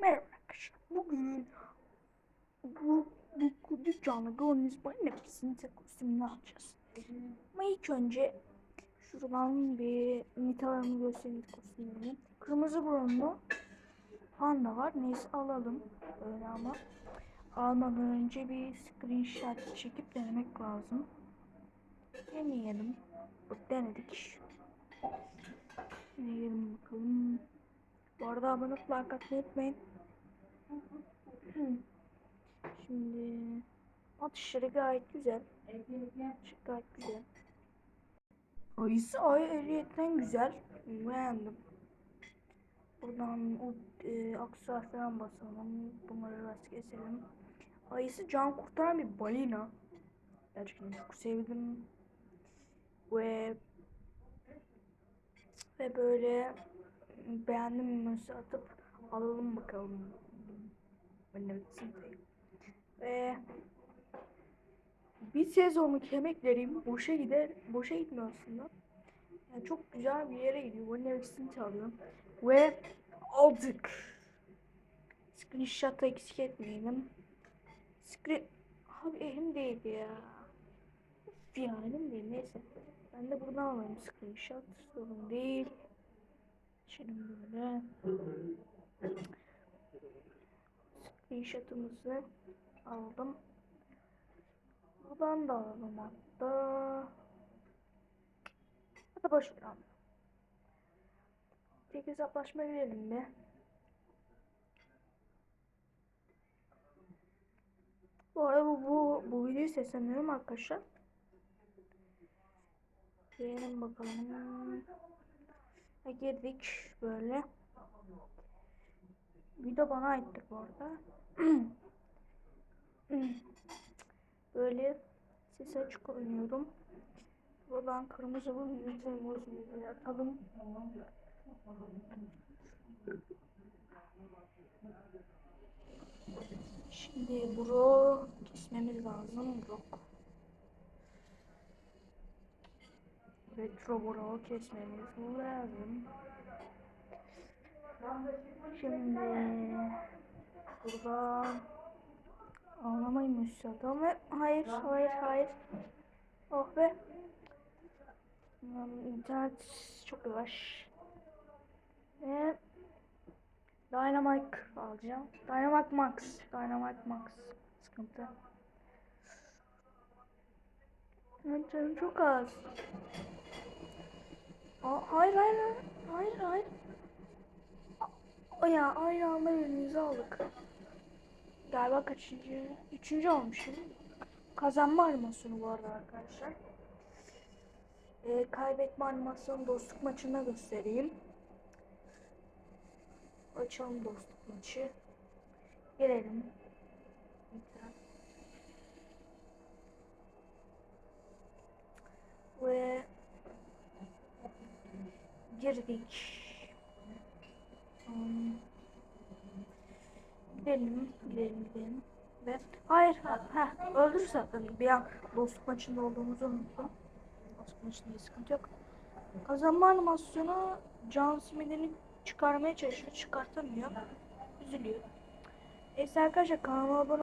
Merhaba arkadaşlar. Bugün bu, bu dükkanda gördüğünüz bu nefesin kostümünü alacağız. Ama ilk önce şuradan bir nitalarını göstereyim kostümlerini. Kırmızı burunlu panda var. Neyse alalım. Öyle ama almadan önce bir screenshot çekip denemek lazım. Deneyelim. Denedik. Deneyelim bakalım. Arada abone olup like atmayı unutmayın. Şimdi atışları gayet güzel. Atışları gayet güzel. Ayısı ay eriyetten güzel. Beğendim. Buradan o e, aksesuarlardan basalım. Bunları biraz keselim. Ayısı can kurtaran bir balina. Gerçekten çok sevdim. Ve ve böyle beğendim mesaj atıp alalım bakalım. Ve bir sezonluk emeklerim boşa gider, boşa gitmiyor aslında. Yani çok güzel bir yere gidiyor. De bitsin çalıyorum. Ve aldık. Screenshot'ı eksik etmeyelim. Screen... Abi elim değdi ya. Üf ya değil neyse. Ben de buradan alayım screenshot. Sorun değil. Şimdi böyle screenshot'ımızı aldım. Buradan da alalım hatta. Hadi boş ver abi. Tek hesaplaşma girelim mi? Bu arada bu, bu, bu videoyu sesleniyorum arkadaşlar. Beğenin bakalım. Ha, girdik böyle. Video bana aitti bu arada. böyle ses açık oynuyorum. Buradan kırmızı bu yüzümüzü atalım. Şimdi bro kesmemiz lazım. Brok. Retro bro kesmemiz lazım. Şimdi burada ağlamaymış adam ve hayır hayır hayır. Oh be. İnternet çok yavaş. Ve Dynamite alacağım. Dynamite Max. Dynamite Max. Sıkıntı. Evet çok az. Hayır hayır hayır. Hayır. Aa, ya aynı anda elimizi aldık. Galiba kaçıncı? Üçüncü olmuşum. Kazanma animasyonu bu arada arkadaşlar. Ee, kaybetme animasyonu dostluk maçında göstereyim. Açalım dostluk maçı. Girelim. Lütfen. Ve Hmm. Gidelim, gidelim, gidelim. Ve hayır, ha, zaten. Bir an dostluk maçında olduğumuzu unuttum. Dostluk maçında sıkıntı yok. Kazanma animasyonu John Smith'ini çıkarmaya çalışıyor, çıkartamıyor. Üzülüyor. Neyse arkadaşlar kanalıma abone